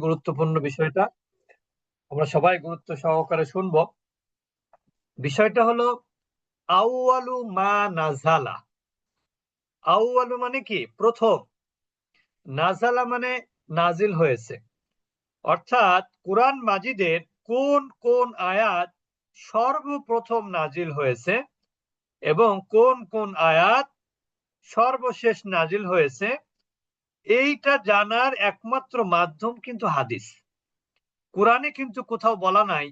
গুরুত্বপূর্ণ বিষয়টা। আমরা সবাই গুরুত্ব সহকারে শুনব। বিষয়টা হলো, আউয়ালু মা নাজালা। আউয়ালু মানে কি? প্রথম। নাজালা মানে নাজিল হয়েছে। অর্থাৎ কোরআন মাজিদের কোন কোন আয়াত সর্বপ্রথম নাজিল হয়েছে এবং কোন কোন আয়াত সর্বশেষ নাজিল হয়েছে এইটা জানার একমাত্র মাধ্যম কিন্তু হাদিস। কোরআনে কিন্তু কোথাও বলা নাই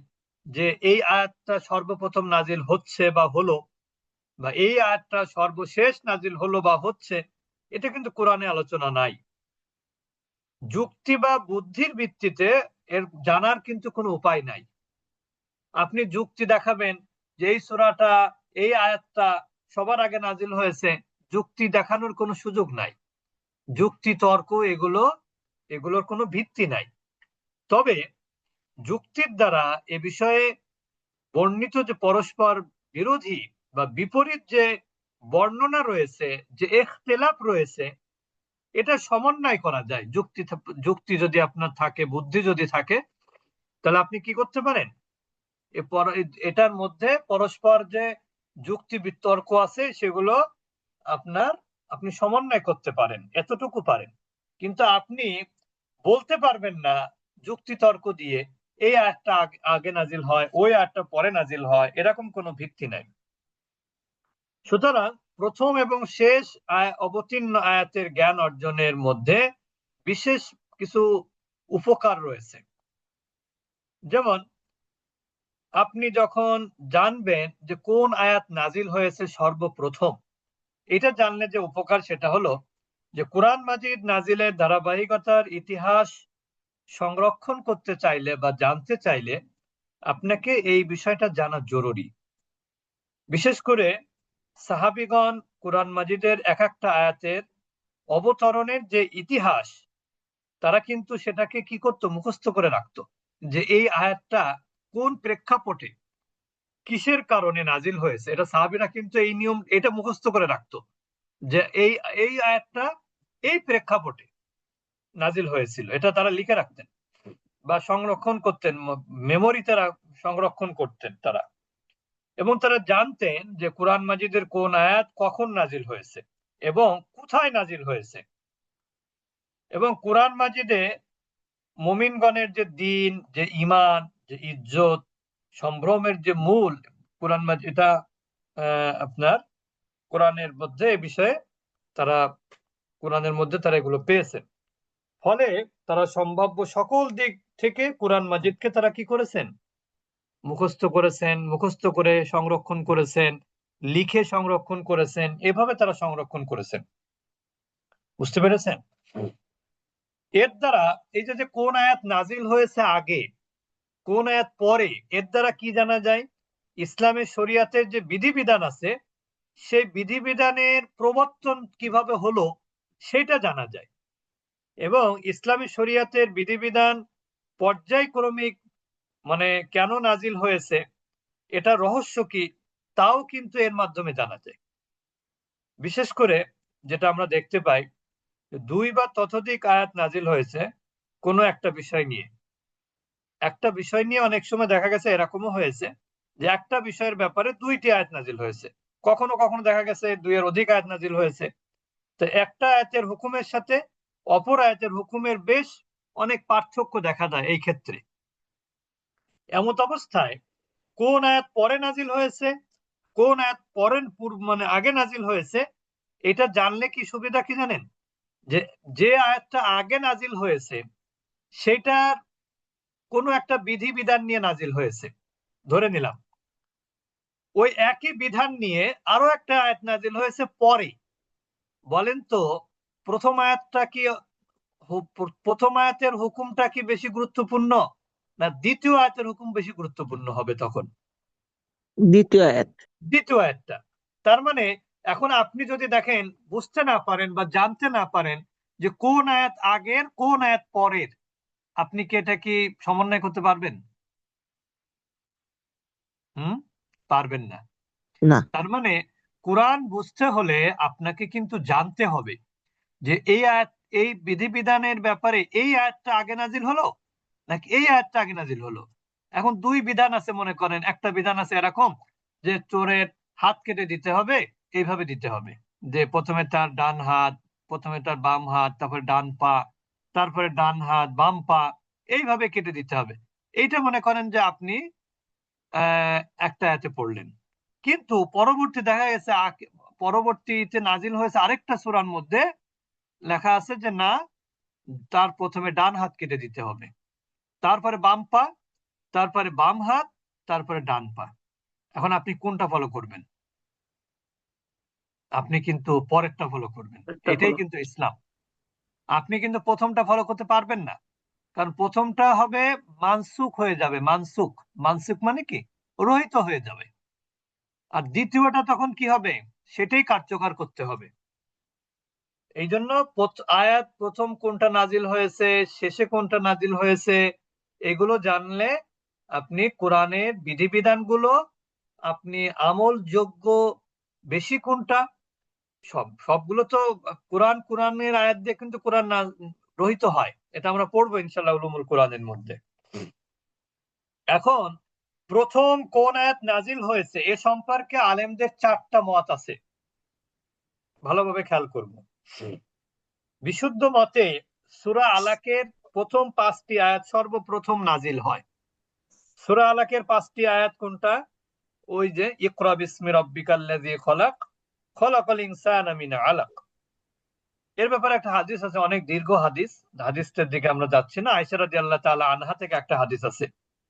যে এই আয়াতটা সর্বপ্রথম নাজিল হচ্ছে বা হলো, বা এই আয়াতটা সর্বশেষ নাজিল হলো বা হচ্ছে, এটা কিন্তু কোরআনে আলোচনা নাই। যুক্তি বা বুদ্ধির ভিত্তিতে এর জানার কিন্তু কোনো উপায় নাই। আপনি যুক্তি দেখাবেন যে এই সুরাটা, এই আয়াতটা সবার আগে নাজিল হয়েছে, যুক্তি দেখানোর কোনো সুযোগ নাই। যুক্তি তর্ক এগুলো, এগুলোর কোনো ভিত্তি নাই। তবে যুক্তির দ্বারা এ বিষয়ে বর্ণিত যে পরস্পর বিরোধী বা বিপরীত যে বর্ণনা রয়েছে, যে এখতেলাপ রয়েছে, এটা সমন্বয় করা যায়। যুক্তি যুক্তি যদি আপনার থাকে, বুদ্ধি যদি থাকে, তাহলে আপনি কি করতে পারেন? এটার মধ্যে পরস্পর যে যুক্তি বিতর্ক আছে, সেগুলো আপনার আপনি সমন্বয় করতে পারেন, এতটুকু পারেন। কিন্তু আপনি বলতে পারবেন না যুক্তি তর্ক দিয়ে, এই আয়াতটা আগে নাজিল হয়, ওই আয়াতটা পরে নাজিল হয়। এরকম কোনো ভিত্তি নাই। সুতরাং প্রথম এবং শেষ অবতীর্ণ আয়াতের জ্ঞান অর্জনের মধ্যে বিশেষ কিছু উপকার রয়েছে। যেমন, আপনি যখন জানবেন যে কোন আয়াত নাজিল হয়েছে সর্বপ্রথম এটা জানলে যে উপকার সেটা হলো যে কোরআন মাজিদ নাজিলের ধারাবাহিকতার ইতিহাস সংরক্ষণ করতে চাইলে বা জানতে চাইলে আপনাকে এই বিষয়টা জানা জরুরি। বিশেষ করে সাহাবিগণ কোরআন মাজিদের এক একটা আয়াতের অবতরণের যে ইতিহাস, তারা কিন্তু সেটাকে কি করত? মুখস্থ করে রাখতো যে এই আয়াতটা কোন প্রেক্ষাপটে কিসের কারণে নাজিল হয়েছে? এটা সাহাবিরা কিন্তু এই নিয়ম, এটা মুখস্থ করে রাখতো যে এই এই আয়াতটা এই প্রেক্ষাপটে নাজিল হয়েছিল। এটা তারা লিখে রাখতেন বা সংরক্ষণ করতেন মেমোরি তারা সংরক্ষণ করতেন তারা। এবং তারা জানতেন যে কোরআন মাজিদের কোন আয়াত কখন নাজিল হয়েছে এবং কোথায় নাজিল হয়েছে। এবং কোরআন মাজিদে মুমিনগণের যে দিন, যে ইমান যে ইজ্জত সম্ভ্রমের যে মূল, কোরআন মাজিদ এটা আপনার কোরআনের মধ্যে এ বিষয়ে তারা, কোরআনের মধ্যে তারা এগুলো পেয়েছেন। ফলে তারা সম্ভাব্য সকল দিক থেকে কোরআন মাজিদকে তারা কি করেছেন? মুখস্থ করেছেন, মুখস্থ করে সংরক্ষণ করেছেন, লিখে সংরক্ষণ করেছেন, এভাবে তারা সংরক্ষণ করেছেন। বুঝতে পেরেছেন? এর দ্বারা এই যে কোন আয়াত নাজিল হয়েছে আগে কোন আয়াত পরে এর দ্বারা কি জানা যায়? ইসলামের শরিয়াতের যে বিধিবিধান আছে, সেই বিধিবিধানের প্রবর্তন কীভাবে হলো সেটা জানা যায়। এবং ইসলামী শরিয়াতের বিধিবিধান পর্যায়ক্রমিক মানে কেন নাজিল হয়েছে, এটা রহস্য কি, তাও কিন্তু এর মাধ্যমে জানা যায়। বিশেষ করে যেটা আমরা দেখতে পাই, দুই বা ততোধিক আয়াত নাজিল হয়েছে কোনো একটা বিষয় নিয়ে। একটা বিষয় নিয়ে অনেক সময় দেখা গেছে এরকমও হয়েছে যে একটা বিষয়ের ব্যাপারে দুইটি আয়াত নাজিল হয়েছে। কখনো কখনো দেখা গেছে দুইয়ের অধিক আয়াত নাজিল হয়েছে। তো একটা আয়াতের হুকুমের সাথে অপর আয়াতের হুকুমের বেশ অনেক পার্থক্য দেখা দেয় এই ক্ষেত্রে। এমত অবস্থায় কোন আয়াত পরে নাজিল হয়েছে, কোন আয়াত পরের মানে আগে নাজিল হয়েছে, এটা জানলে কি সুবিধা কি জানেন? যে যে আয়াতটা আগে নাজিল হয়েছে, সেটার কোনো একটা বিধি বিধান নিয়ে নাজিল হয়েছে। ধরে নিলাম। ওই একই বিধান নিয়ে আরও একটা আয়াত নাজিল হয়েছে পরে। বলেন তো প্রথম আয়াতটা কি প্রথম আয়াতের হুকুমটা কি বেশি গুরুত্বপূর্ণ না দ্বিতীয় আয়াতের হুকুম বেশি গুরুত্বপূর্ণ হবে তখন? দ্বিতীয় আয়াত। দ্বিতীয় আয়াতটা। তার মানে এখন আপনি যদি দেখেন বুঝতে না পারেন বা জানতে না পারেন যে কোন আয়াত আগের কোন আয়াত পরের আপনি কি এটা কি সমন্বয় করতে পারবেন? হুম? পারবেন না। না। তার মানে কোরআন বুঝতে হলে আপনাকে কিন্তু জানতে হবে যে এই আয়াত এই বিধিবিধানের ব্যাপারে এই আয়াতটা আগে নাজিল হলো? নাকি এই আয়াতটা আগে নাজিল হলো? এখন দুই বিধান আছে মনে করেন। একটা বিধান আছে এরকম যে চোরের হাত কেটে দিতে হবে এইভাবে দিতে হবে। যে প্রথমে তার ডান হাত প্রথমে তার বাম হাত তারপরে ডান পা তারপরে ডান হাত বাম পা এইভাবে কেটে দিতে হবে। এইটা মনে করেন যে আপনি একটা আয়াতে পড়লেন। কিন্তু পরবর্তী দেখা গেছে পরবর্তীতে নাজিল হয়েছে আরেকটা সূরার মধ্যে লেখা আছে যে না তার প্রথমে ডান হাত কেটে দিতে হবে। তারপরে বাম পা তারপরে বাম হাত তারপরে ডান পা। এখন আপনি কোনটা ফলো করবেন? আপনি কিন্তু পরেরটা ফলো করবেন। এটাই কিন্তু ইসলাম। আপনি কিন্তু প্রথমটা ফলো করতে পারবেন না। কারণ প্রথমটা হবে মানসুখ হয়ে যাবে, মানসুখ। মানসুখ মানে কি? রহিত হয়ে যাবে। আর দ্বিতীয়টা তখন কি হবে? সেটাই কার্যকর করতে হবে। এই জন্য আয়াত প্রথম কোনটা নাজিল হয়েছে, শেষে কোনটা নাজিল হয়েছে, এগুলো জানলে আপনি কোরআনের বিধিবিধানগুলো, আপনি আমলযোগ্য বেশি কোনটা সব, সবগুলো তো কোরআন, কোরআনের আয়াত দিয়ে কিন্তু কোরআন না, রহিত হয়। এটা আমরা পড়ব ইনশাল্লাহ উলুমুল কোরআনের মধ্যে। এখন, প্রথম কোন আয়াত নাজিল হয়েছে? এ সম্পর্কে আলেমদের চারটা মত আছে। ভালোভাবে খেয়াল করব। বিশুদ্ধ মতে, সূরা আলাকের প্রথম পাঁচটি আয়াত সর্বপ্রথম নাজিল হয়। সূরা আলাকের পাঁচটি আয়াত কোনটা? ওই যে, ইকরা বিসমি রাব্বিকাল্লাযী খলাক। খলাকাল ইনসানা আলাক। এর ব্যাপারে একটা হাদিস আছে অনেক দীর্ঘ হাদিস। দিকে আমরা যাচ্ছি না। আয়েশা রাদিয়াল্লাহু তাআলা আনহা থেকে একটা হাদিস আছে।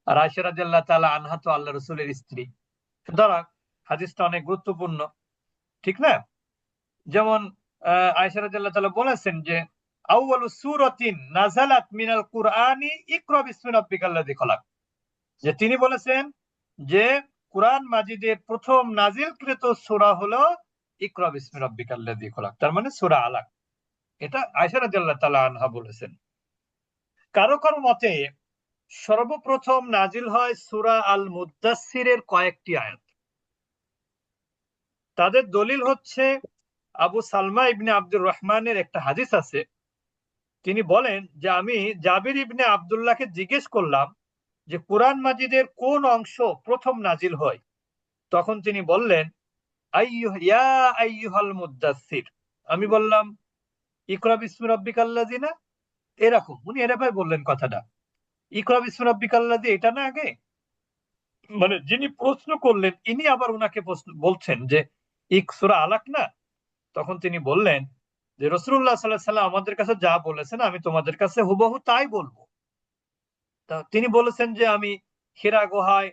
আর আয়েশা রাদিয়াল্লাহু তাআলা আনহা তো আল্লাহ রাসূলের স্ত্রী। সুতরাং হাদিসটা অনেক গুরুত্বপূর্ণ ঠিক না? যেমন আহ, আয়েশা রাদিয়াল্লাহু তাআলা বলেছেন যে আউয়ালু সূরাতিন নাযালাত মিনাল কুরআনি ইকরা বিসমি খলাক। যে তিনি বলেছেন যে কুরআন মাজিদের প্রথম নাজিলকৃত সূরা হলো ইকরা বিসমি রাব্বিকাল্লাযী খলাক। তার মানে সূরা আলাক। এটা আয়েশা রাদিয়াল্লাহু তাআলা আনহা বলেছেন। কারও কারও মতে সর্বপ্রথম নাজিল হয় সূরা আল মুদ্দাসসিরের কয়েকটি আয়াত। তাদের দলিল হচ্ছে আবু সালমা ইবনে আব্দুর রহমানের একটা হাদিস আছে। তিনি বলেন যে আমি জাবির ইবনে আব্দুল্লাহকে জিজ্ঞেস করলাম যে কোরআন মাজিদের কোন অংশ প্রথম নাজিল হয়? তখন তিনি বললেন আমি বললাম, ইকরা বিসমি রাব্বিকাল্লাযী না এরকম, উনি বললেন কথাটা। ইকরা বিসমি রাব্বিকাল্লাযী, এটা না আগে? মানে যিনি প্রশ্ন করলেন, ইনি আবার বলছেন যে, ইক সূরা আলাক না? তখন তিনি বললেন যে রসুল্লাহ সাল্লাহ সাল্লাম আমাদের কাছে যা বলেছেন, আমি তোমাদের কাছে হুবহু তাই বলব। তা তিনি বলেছেন যে, আমি হীরা গুহায়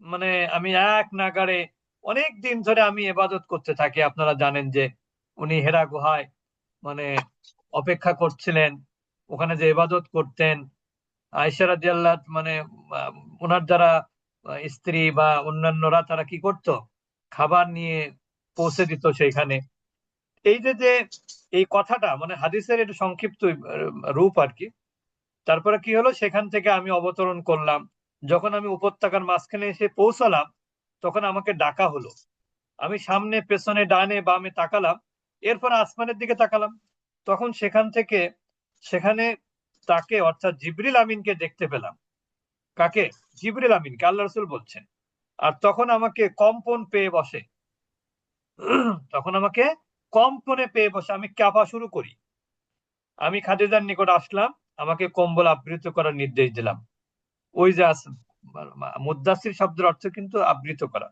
মানে আমি এক নাগাড়ে অনেক দিন ধরে আমি এবাদত করতে থাকি। আপনারা জানেন যে উনি হেরা গুহায় মানে অপেক্ষা করছিলেন। ওখানে যে ইবাদত করতেন রাদিয়াল্লাহ মানে ওনার যারা স্ত্রী বা অন্যান্যরা, তারা কি করত? খাবার নিয়ে পৌঁছে দিত সেইখানে। এই যে যে এই কথাটা মানে হাদিসের একটু সংক্ষিপ্ত রূপ আর কি। তারপরে কি হলো? সেখান থেকে আমি অবতরণ করলাম। যখন আমি উপত্যকার মাঝখানে এসে পৌঁছালাম তখন আমাকে ডাকা হলো। আমি সামনে, পেছনে, ডানে, বামে তাকালাম। এরপর আসমানের দিকে তাকালাম। তখন সেখান থেকে, সেখানে তাকে, অর্থাৎ জিবরিল আমিনকে দেখতে পেলাম। কাকে? জিবরিল আমিনকে, আল্লাহ রসুল বলছেন। আর তখন আমাকে কম্পন পেয়ে বসে। তখন আমাকে কম্পনে পেয়ে বসে। আমি কাঁপা শুরু করি। আমি খাদিজার নিকট আসলাম। আমাকে কম্বল আবৃত করার নির্দেশ দিলাম। ওই যে মুদ্দাসির শব্দের অর্থ কিন্তু আবৃত করা।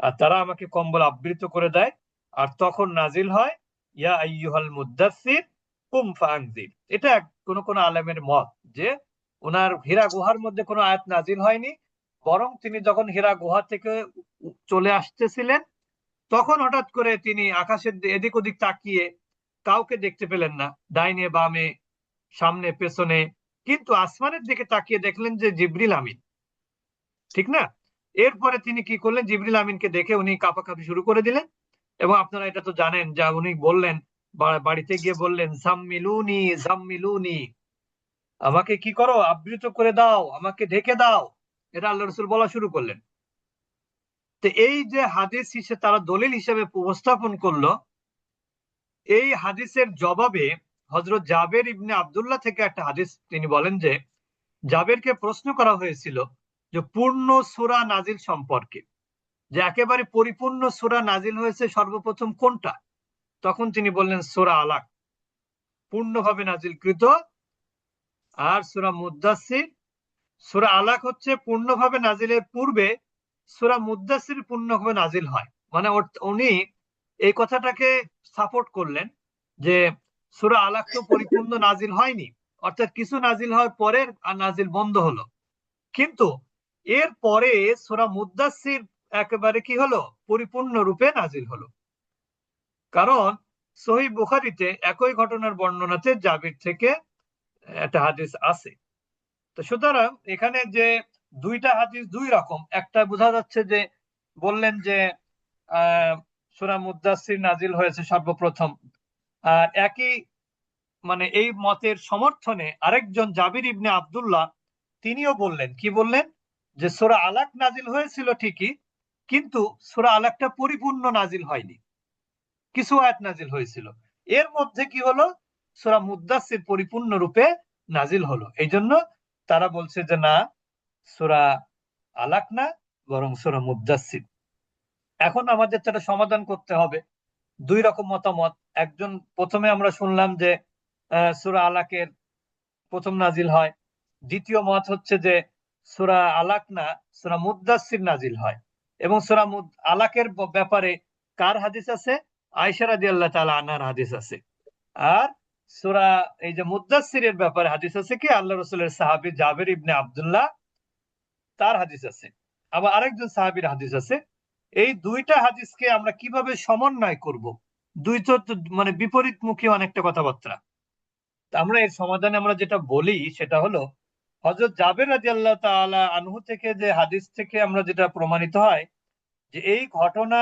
আর তারা আমাকে কম্বল আবৃত করে দেয়, আর তখন নাজিল হয়, ইয়া কুম এটা কোন কোন আলেমের মত যে ওনার হীরা গুহার মধ্যে কোনো আয়াত নাজিল হয়নি, বরং তিনি যখন হীরা গুহা থেকে চলে আসতেছিলেন, তখন হঠাৎ করে তিনি আকাশের এদিক ওদিক তাকিয়ে কাউকে দেখতে পেলেন না। ডাইনে বামে, সামনে, পেছনে কিন্তু আসমানের দিকে তাকিয়ে দেখলেন যে জিবরিল আমিন। ঠিক না? এরপরে তিনি কি করলেন? জিবরিল আমিনকে দেখে উনি কাঁপাকাঁপি শুরু করে দিলেন এবং আপনারা এটা তো জানেন যা উনি বললেন বাড়িতে গিয়ে বললেন জাম্মিলুনি জাম্মিলুনি আমাকে কি করো? আবৃত করে দাও, আমাকে ঢেকে দাও। এটা আল্লাহ রসুল বলা শুরু করলেন। তো এই যে হাদিস হিসেবে তারা দলিল হিসেবে উপস্থাপন করল, এই হাদিসের জবাবে হজরত জাবের ইবনে আব্দুল্লাহ থেকে একটা হাদিস তিনি বলেন যে, জাবেরকে প্রশ্ন করা হয়েছিল যে, পূর্ণ সুরা নাজিল সম্পর্কে। যে, একেবারে পরিপূর্ণ সুরা নাজিল হয়েছে সর্বপ্রথম কোনটা? তখন তিনি বললেন, সুরা আলাক। পূর্ণভাবে নাজিলকৃত আর সুরা মুদাসির সুরা আলাক হচ্ছে পূর্ণভাবে নাজিলের পূর্বে সুরা মুদাসির পূর্ণভাবে নাজিল হয়। মানে উনি এই কথাটাকে সাপোর্ট করলেন যে সুরা আলাক তো পরিপূর্ণ নাজিল হয়নি। অর্থাৎ কিছু নাজিল হওয়ার পরে আর নাজিল বন্ধ হলো। কিন্তু এর পরে সুরা মুদাসির একেবারে কি হলো? পরিপূর্ণ রূপে নাজিল হলো। কারণ সহি বুখারিতে একই ঘটনার বর্ণনাতে জাবির থেকে একটা হাদিস আছে। তো সুতরাং এখানে যে দুইটা হাদিস দুই রকম, একটা বোঝা যাচ্ছে যে বললেন যে, আহ, সুরা মুদাসির নাজিল হয়েছে সর্বপ্রথম। আর একই মানে এই মতের সমর্থনে আরেকজন জাবির ইবনে আব্দুল্লাহ তিনিও বললেন, কি বললেন? যে সুরা আলাক নাজিল হয়েছিল ঠিকই, কিন্তু সুরা আলাকটা পরিপূর্ণ নাজিল হয়নি। কিছু আয়াত নাজিল হয়েছিল। এর মধ্যে কি হলো? সুরা মুদাসির পরিপূর্ণ রূপে নাজিল হলো। এই জন্য তারা বলছে যে না, সুরা আলাক না, বরং সুরা মুদাসির এখন আমাদের সেটা সমাধান করতে হবে। দুই রকম মতামত। একজন, প্রথমে আমরা শুনলাম যে সুরা আলাকের প্রথম নাজিল হয়। দ্বিতীয় মত হচ্ছে যে, সুরা আলাক না, সুরা মুদাসির নাজিল হয়। এবং সুরা আলাকের ব্যাপারে কার হাদিস আছে? আয়সা আল্লাহ তালা আনার হাদিস আছে। আর সুরা, এই যে মুদাসসিরের ব্যাপারে হাদিস আছে কি? আল্লাহ রসুলের সাহাবী জাবের ইবনে আব্দুল্লাহ তার হাদিস আছে। আবার আরেকজন সাহাবীর হাদিস আছে। এই দুইটা হাদিসকে আমরা কীভাবে সমন্বয় করব? দুই তো মানে বিপরীতমুখী অনেকটা কথাবার্তা। আমরা এর সমাধানে আমরা যেটা বলি সেটা হলো, হযরত জাবের রাদিয়াল্লাহু তাআলা আনহু থেকে যে হাদিস থেকে আমরা যেটা প্রমাণিত হয়, যে এই ঘটনা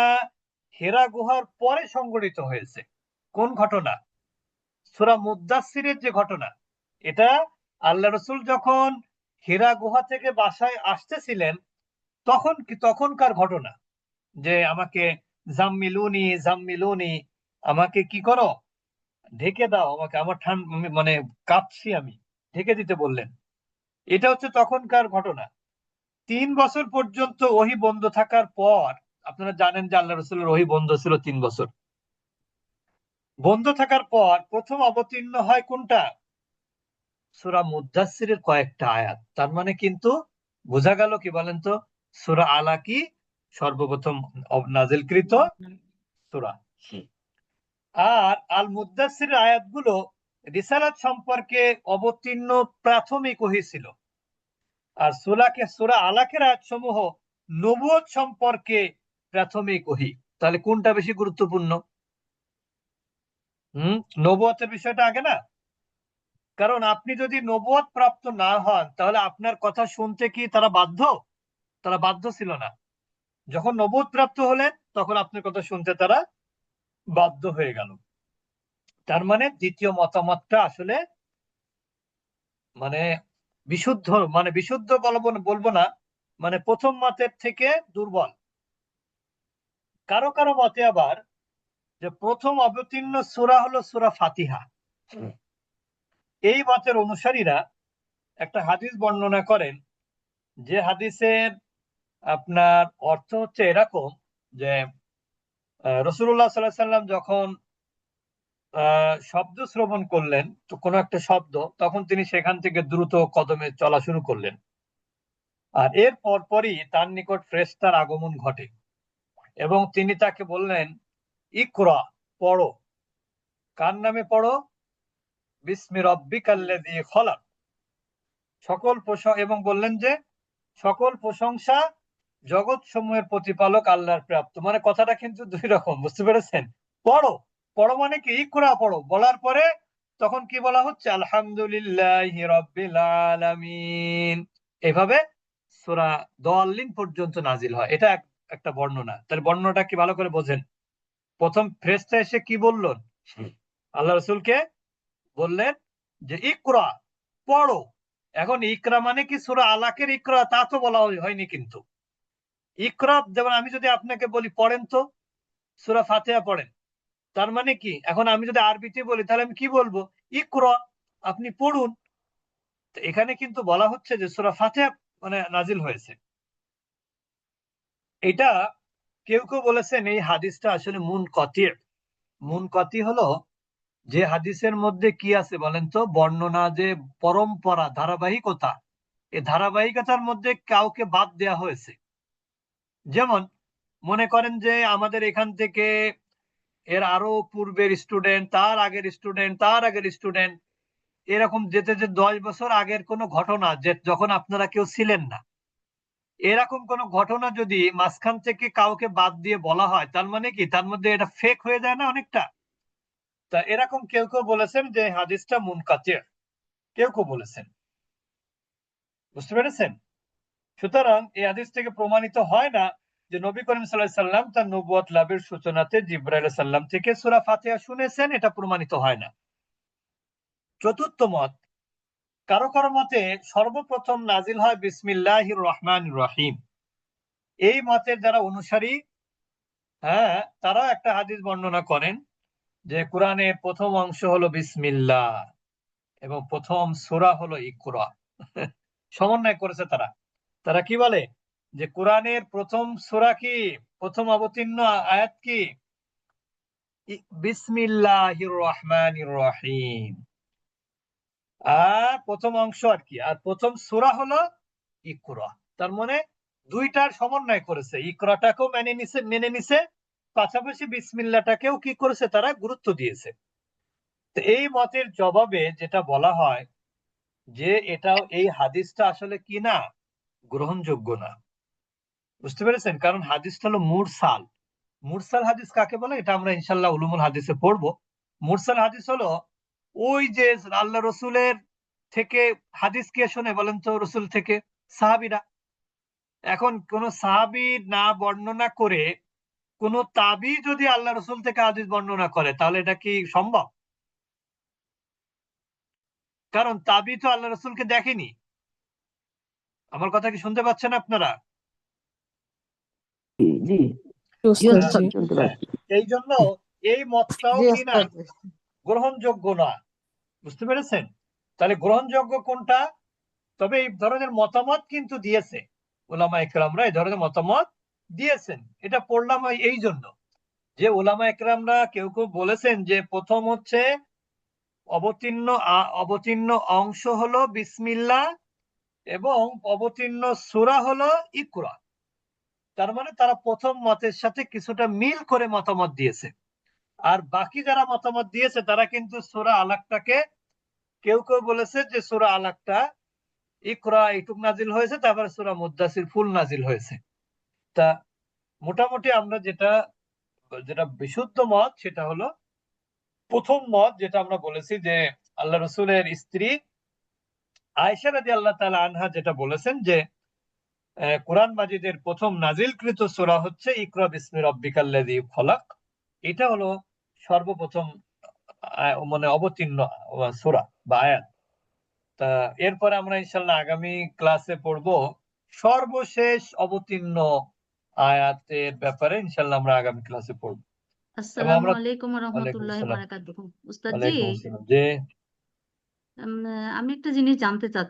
হেরা গুহার পরে সংঘটিত হয়েছে। কোন ঘটনা? সূরা মুদাসসিরের যে ঘটনা। এটা আল্লাহ রসুল যখন হেরা গুহা থেকে বাসায় আসতেছিলেন, তখন কি তখনকার ঘটনা? যে আমাকে জাম্মিলুনি জাম্মিলুনি, আমাকে কি করো? ঢেকে দাও আমাকে, আমার ঠান্ডা মানে কাঁপছি আমি, ঢেকে দিতে বললেন। এটা হচ্ছে তখনকার ঘটনা। তিন বছর পর্যন্ত ওহি বন্ধ থাকার পর, আপনারা জানেন যে আল্লাহ রসুলের ওহি বন্ধ ছিল তিন বছর। বন্ধ থাকার পর প্রথম অবতীর্ণ হয় কোনটা? সুরা মুদাসসিরের কয়েকটা আয়াত। তার মানে কিন্তু বোঝা গেল কি বলেন তো? সুরা আলাকি সর্বপ্রথম নাজিলকৃত সুরা। আর আল মুদাসসির আয়াতগুলো রিসালাত সম্পর্কে অবতীর্ণ প্রাথমিক ওহী ছিল। আর সুরাকে সুরা আলাকের আয়াত সমূহ নবুয়ত সম্পর্কে প্রাথমিক ওহী। তাহলে কোনটা বেশি গুরুত্বপূর্ণ? হম? নবুয়তের বিষয়টা আগে না? কারণ আপনি যদি নবুয়ত প্রাপ্ত না হন তাহলে আপনার কথা শুনতে কি তারা বাধ্য? তারা বাধ্য ছিল না। যখন নবুয়ত প্রাপ্ত হলেন, তখন আপনার কথা শুনতে তারা বাধ্য হয়ে গেল। তার মানে দ্বিতীয় মতামতটা আসলে মানে বিশুদ্ধ মানে বিশুদ্ধ বলব বলব না মানে প্রথম মতের থেকে দুর্বল। কারও কারও মতে আবার যে প্রথম অবতীর্ণ সূরা হলো সুরা ফাতিহা। এই মতের অনুসারীরা একটা হাদিস বর্ণনা করেন যে হাদিসের আপনার অর্থ হচ্ছে এরকম যে রসুল্লাহ সাল্লাহ সাল্লাম যখন শব্দ শ্রবণ করলেন, তো কোনো একটা শব্দ, তখন তিনি সেখান থেকে দ্রুত কদমে চলা শুরু করলেন। আর এর পরপরই তার নিকট ফ্রেস্তার আগমন ঘটে। এবং তিনি তাকে বললেন, ইকরা, পড়ো। কার নামে পড়ো? বিস্মি রব্বিকাল্লাযী খলাক। সকল এবং বললেন যে, সকল প্রশংসা জগৎ সমূহের প্রতিপালক আল্লাহর প্রাপ্ত। মানে কথাটা কিন্তু দুই রকম, বুঝতে পেরেছেন? পড়ো পড়ো মানে কি? ইকরা পড়ো। বলার পরে তখন কি বলা হচ্ছে? আলহামদুলিল্লাহ রব্বিল আলামিন। এইভাবে সূরা দলিন পর্যন্ত নাজিল হয়। এটা একটা বর্ণনা। তাহলে বর্ণনাটা কি ভালো করে বোঝেন? প্রথম ফ্রেস্তা এসে কি বললেন? আল্লাহ রসুলকে বললেন যে, ইকরা, পড়ো। এখন ইকরা মানে কি? সূরা আলাকের ইকরা, তা তো বলা হয়নি কিন্তু। ইকরা যেমন আমি যদি আপনাকে বলি, পড়েন তো, সূরা ফাতিহা পড়েন। তার মানে কি? এখন আমি যদি আরবিতে বলি, তাহলে আমি কি বলব? ইকরা, আপনি পড়ুন। এখানে কিন্তু বলা হচ্ছে যে, সূরা ফাতিহা মানে নাজিল হয়েছে। এটা কেউ কেউ বলেছেন, এই হাদিসটা আসলে মুন কতির মুন কতি হলো, যে হাদিসের মধ্যে কি আছে বলেন তো? বর্ণনা যে পরম্পরা, ধারাবাহিকতা এই ধারাবাহিকতার মধ্যে কাউকে বাদ দেয়া হয়েছে। যেমন, মনে করেন যে আমাদের এখান থেকে এর আরও পূর্বের স্টুডেন্ট তার আগের স্টুডেন্ট তার আগের স্টুডেন্ট এরকম যেতে যে দশ বছর আগের কোনো ঘটনা যে যখন আপনারা কেউ ছিলেন না। এরকম কোন ঘটনা যদি মাঝখান থেকে কাউকে বাদ দিয়ে বলা হয়, তার মানে কি? তার মধ্যে এটা ফেক হয়ে যায় না অনেকটা? তা এরকম কেউ কেউ বলেছেন যে হাদিসটা মুনকাতির। কেউ কেউ বলেছেন। বুঝতে পেরেছেন? সুতরাং এই হাদিস থেকে প্রমাণিত হয় না যে নবী করিম সাল্লাহ সাল্লাম তার নবুয়াত লাভের সূচনাতে জিব্রাইল সাল্লাম থেকে সুরা ফাতিহা শুনেছেন, এটা প্রমাণিত হয় না। চতুর্থ মত, কারও কারও মতে সর্বপ্রথম নাজিল হয় বিসমিল্লাহির রহমান রহিম। এই মতের যারা অনুসারী হ্যাঁ তারাও একটা হাদিস বর্ণনা করেন যে কোরআনের প্রথম অংশ হলো বিসমিল্লাহ এবং প্রথম সুরা হলো ইকুরা। সমন্বয় করেছে তারা। তারা কি বলে? যে কোরআনের প্রথম সূরা কি? প্রথম অবতীর্ণ আয়াত কি? বিসমিল্লাহির রহমানির রহিম। আর প্রথম অংশ আর কি। আর প্রথম সূরা হলো তার মানে দুইটার সমন্বয় করেছে। ইকরাটাকেও মেনে নিছে মেনে নিছে, পাশাপাশি বিসমিল্লাটাকেও কি করেছে তারা গুরুত্ব দিয়েছে। তো এই মতের জবাবে যেটা বলা হয় যে এটা এই হাদিসটা আসলে কি না? গ্রহণযোগ্য না। বুঝতে পেরেছেন? কারণ হাদিসটা হলো মুরসাল। মুরসাল হাদিস কাকে বলে? এটা আমরা ইনশাল্লাহ উলুমুল হাদিসে পড়ব। মুরসাল হাদিস হলো ওই যে আল্লাহ রসুলের থেকে হাদিস কে শোনে বলেন তো রসুল থেকে? সাহাবিরা। এখন কোন সাহাবি না বর্ণনা করে কোন তাবি যদি আল্লাহ রসুল থেকে হাদিস বর্ণনা করে, তাহলে এটা কি সম্ভব? কারণ তাবি তো আল্লাহ রসুলকে দেখেনি। আমার কথা কি শুনতে পাচ্ছেন আপনারা? পাচ্ছি। এই জন্য এই মতটাও জি কি না গ্রহণযোগ্য না। বুঝতে পেরেছেন? তাহলে গ্রহণযোগ্য কোনটা? তবে এই ধরনের মতামত কিন্তু দিয়েছে ওলামা একরামরা এই ধরনের মতামত দিয়েছেন। এটা পড়লাম এই- জন্য। যে ওলামা একরামরা কেউ কেউ বলেছেন যে প্রথম হচ্ছে অবতীর্ণ অবতীর্ণ অংশ হলো বিসমিল্লাহ এবং অবতীর্ণ সূরা হলো ইকরা তার মানে তারা প্রথম মতের সাথে কিছুটা মিল করে মতামত দিয়েছে। আর বাকি যারা মতামত দিয়েছে, তারা কিন্তু সূরা আলাকটাকে কেউ কেউ বলেছে যে সূরা আলাকটা ইকরা, এইটুক নাজিল হয়েছে, তারপরে সূরা মুদ্দাসির ফুল নাজিল হয়েছে। তা মোটামুটি আমরা যেটা যেটা বিশুদ্ধ মত, সেটা হলো প্রথম মত, যেটা আমরা বলেছি যে আল্লাহ রসুলের স্ত্রী আয়েশা রাদি আল্লাহ তালা আনহা যেটা বলেছেন যে কোরআন মাজিদের প্রথম নাজিলকৃত সূরা হচ্ছে ইকরা বিসমি রব্বিকাল্লাযী খলাক। এটা হলো সর্বপ্রথম মানে অবতীর্ণ সূরা বা আয়াত। তা এরপরে আমরা ইনশাল্লাহ আগামী ক্লাসে পড়ব সর্বশেষ অবতীর্ণ আয়াতের ব্যাপারে। ইনশাল্লাহ আমরা আগামী ক্লাসে পড়ব। আসসালামু আলাইকুম ওয়ালাইকুম রহমতুল্লাহি আসসালাম। বারাকাতুহু উস্তাদ জি ওয়ালাইকুম আসসালাম যে উম, আমি একটা জিনিস জানতে চাচ্ছি।